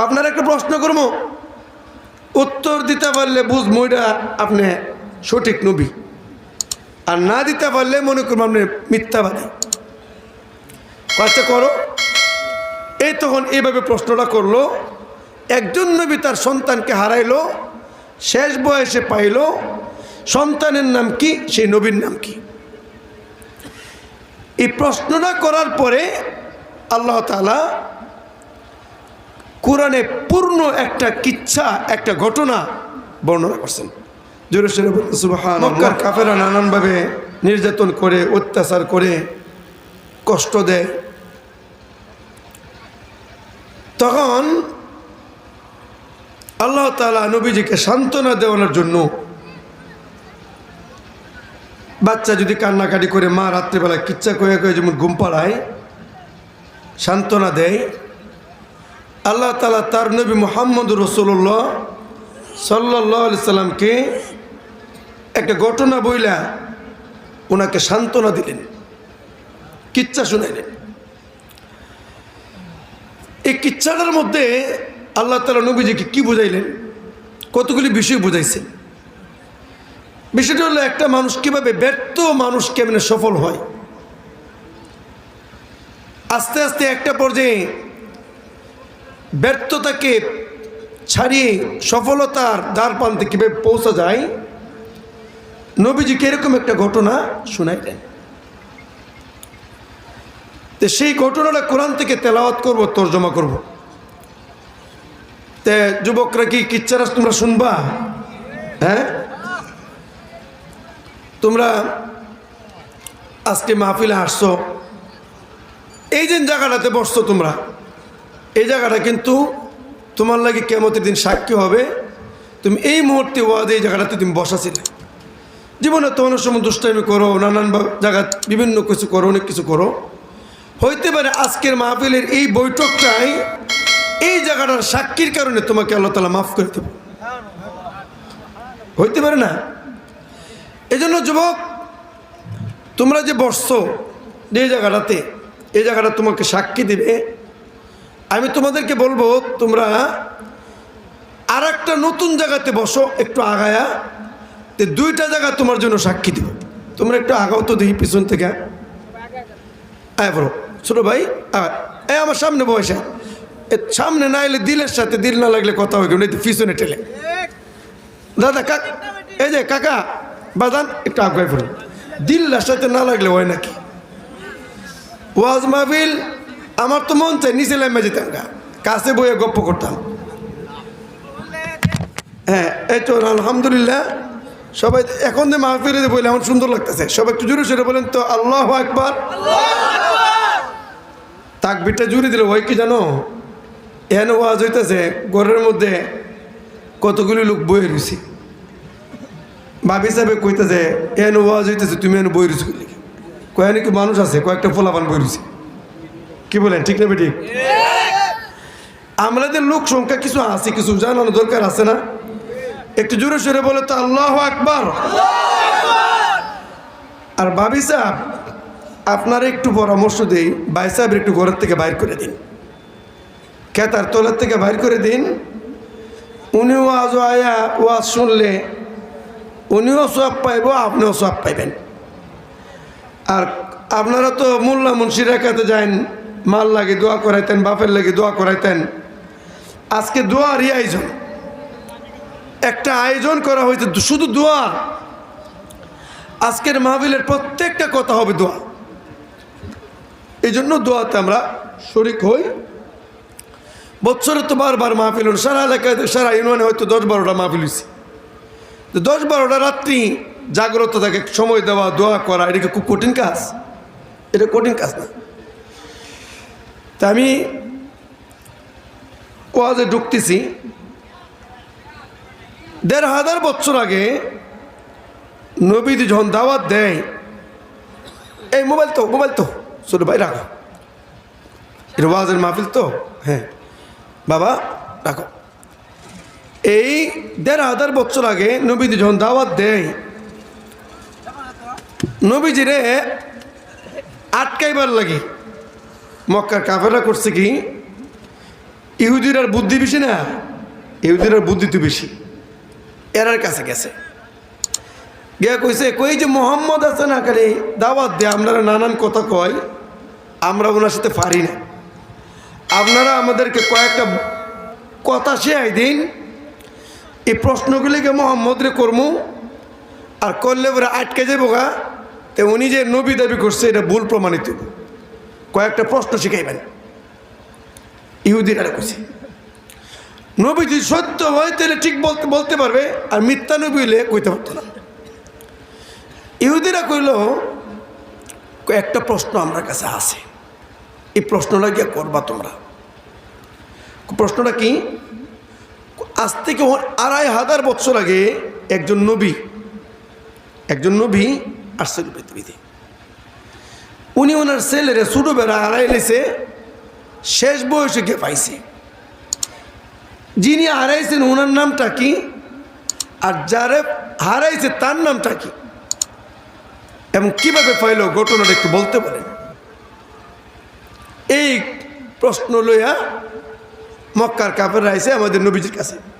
আপনার একটা প্রশ্ন করব? উত্তর দিতে পারলে বুঝ মইটা আপনি সঠিক নবী। আর না দিতে পারলে মনে করব আপনি মিথ্যাবাদী। আচ্ছা করো। এই তখন এইভাবে প্রশ্নটা করল। একজন নবী তার সন্তানকে হারাইলো, শেষ বয়সে পাইল। সন্তানের নাম কি? সেই নবীর নাম কি? এই প্রশ্নটা করার পরে আল্লাহ তালা কোরআনে পূর্ণ একটা কিচ্ছা একটা ঘটনা বর্ণনা করছেন। মক্কার কাফেরা নানানভাবে নির্যাতন করে অত্যাচার করে কষ্ট দেয়। তখন আল্লাহ তালা নবীজিকে সান্ত্বনা দেওয়ানোর জন্য বাচ্চা যদি কান্নাকাটি করে মা রাত্রিবেলা কিচ্ছা কয়ে কয়ে যেমন ঘুম পাড়ায় সান্ত্বনা দেয়। আল্লাহ তালা তার নবী মোহাম্মদ রসুল্লাহ সাল্লাহ সাল্লামকে একটা ঘটনা বইলা ওনাকে সান্ত্বনা দিলেন, কিচ্ছা শুনাইলেন। এই কিচ্ছাটার মধ্যে আল্লাহ তালা নবীজিকে কি বুঝাইলেন? কতগুলি বিষয় বুঝাইছেন। বিষয়টা হলো একটা মানুষ কীভাবে ব্যর্থ মানুষ কেমনে সফল হয়। আস্তে আস্তে একটা পর্যায়ে ব্যর্থতাকে ছাড়িয়ে সফলতার দ্বার প্রান্তে কীভাবে পৌঁছা যায়? নবীজিকে এরকম একটা ঘটনা শোনাইলেন। তো সেই ঘটনাটা কোরআন থেকে তেলাওয়াত করব, তর্জমা করব। তে যুবকরা কি কিচ্ছারাস তোমরা শুনবা? হ্যাঁ? তোমরা আজকে মাহফিলে আসছো, এই যে জায়গাটাতে বসছো তোমরা এই জায়গাটা কিন্তু তোমার লাগে কেমতের দিন সাক্ষী হবে। তুমি এই মুহূর্তে ওয়াদে এই জায়গাটাতে তুমি বসাছিলে। জীবনে তো অনেক সময় দুষ্টাইমি করো, নানান জায়গা বিভিন্ন কিছু করো, অনেক কিছু করো। হইতে পারে আজকের মাহফিলের এই বৈঠকটাই এই জায়গাটার সাক্ষীর কারণে তোমাকে আল্লাহ তালা মাফ করে দেব। হইতে পারে না? এই জন্য যুবক, তোমরা যে বসছো যে জায়গাটাতে, এই জায়গাটা তোমাকে সাক্ষী দিবে। আমি তোমাদেরকে বলব, তোমরা আর একটা নতুন জায়গাতে বসো, একটু আগায়া। তে দুইটা জায়গা তোমার জন্য সাক্ষী দিব। তোমরা একটু আগাও তো দেখি পিছন থেকে। আয় বলো ছোটো ভাই এ আমার সামনে বয়সা সামনে না এলে দিলের সাথে, দিল না লাগলে কথা হবে কেমন পিছনে টেলে দাদা, কাক, এই যে কাকা বাদান একটু আগায় পড়ুন দিল্লার সাথে না লাগলে হয় নাকি? ওয়াজ মাহফিল আমার তো মন চাই নিচে লাইমে যেতাম গা। কাছে বইয়ে গপ্প করতাম। হ্যাঁ এই তো আলহামদুলিল্লাহ। সবাই এখন যে মাহফিলে বলে আমার সুন্দর লাগতেছে। সবাই একটু জোরে সরে বলেন তো, আল্লাহ একবার তাক তাকবিরটা জুড়ে দিলে ওই কি জানো? এন ওয়াজ হইতেছে, ঘরের মধ্যে কতগুলি লোক বয়ে রয়েছি ভাবি সাহেব কইতেছে এন ওয়াজ হইতেছে, তুমি এন বই রয়েছি কয় নাকি মানুষ আছে, কয়েকটা ফোলাপান বই রয়েছি কি বলেন, ঠিক না ঠিক আমাদের লোক সংখ্যা কিছু আছে, কিছু জানানো দরকার আছে না? একটু জোরে সরে বলে তো, আল্লাহ আকবার। আর ভাবি সাহেব, আপনার একটু পরামর্শ দিই, ভাই সাহেবের একটু ঘরের থেকে বাইর করে দিন। খেতার তলার থেকে বাইর করে দিন। উনিও আজ আয়া ওয়াজ শুনলে উনিও সব পাইব, আপনিও সব পাইবেন। আর আপনারা তো মোল্লা মুন্সিরা কাছে যান মাল লাগে দোয়া করাইতেন, বাপের লাগে দোয়া করাইতেন। আজকে দোয়ারই আয়োজন। একটা আয়োজন করা হয়েছে শুধু দোয়া। আজকের মাহবিলের প্রত্যেকটা কথা হবে দোয়া। এই জন্য দোয়াতে আমরা শরিক হই। বছরে তো বারবার মাহফিল হল। সারা এলাকায় সারা ইউনিয়নে হয়তো দশ বারোটা মাহফিল হয়েছে তো দশ বারোটা রাত্রি জাগ্রত থাকে, সময় দেওয়া, দোয়া করা, এটা খুব কঠিন কাজ? এটা কঠিন কাজ না। তা আমি ওয়াজে ঢুকতেছি। দেড় হাজার বছর আগে নবীদি যখন দাওয়াত দেয়, এই মোবাইল তো মোবাইল তো, ছোট ভাই রাখো। এটা ওয়াজের মাহফিল তো? হ্যাঁ। বাবা, রাখো। এই দেড় হাজার বছর আগে নবীদি যখন দাওয়াত দেয়, নবীজিরে আটকাইবার লাগে। মক্কার কাফেরা করছে কি? ইহুদির আর বুদ্ধি বেশি না? ইহুদির আর বুদ্ধি তো বেশি। এরার কাছে গেছে। গিয়া কইছে, কই যে মোহাম্মদ আছে না খালি? দাওয়াত দে, আপনারা নানান কথা কয়। আমরা ওনার সাথে পারি না। আপনারা আমাদেরকে কয়েকটা কথা শেয়াই দিন। এই প্রশ্নগুলিকে মোহাম্মদরে করমু। আর করলে পরে আটকে যাব গা। তো উনি যে নবী দাবি করছে, এটা ভুল প্রমাণিত। কয়েকটা প্রশ্ন শিখাইবেন। ইহুদিরা কইছে নবী যদি সত্য হয় তাহলে ঠিক বলতে বলতে পারবে, আর মিথ্যা নবী হইলে কইতে পারতো না। ইহুদিরা কইল, একটা প্রশ্ন আমার কাছে আছে। এই প্রশ্নটা গিয়ে করবা তোমরা। প্রশ্নটা কি? আজ থেকে আড়াই হাজার বছর আগে একজন নবী একজন নবী আসছিল পৃথিবীতে। উনি ওনার ছেলের ছোটো বেড়া হারাই লেছে, শেষ বয়সে গিয়ে পাইছে? যিনি হারাইছেন ওনার নামটা কি? আর যারে হারাইছে তার নামটা কি? এবং কীভাবে পাইল ঘটনাটা একটু বলতে পারেন? এই প্রশ্ন লইয়া মক্কার কাপড় আইছে আমাদের নবীজির কাছে।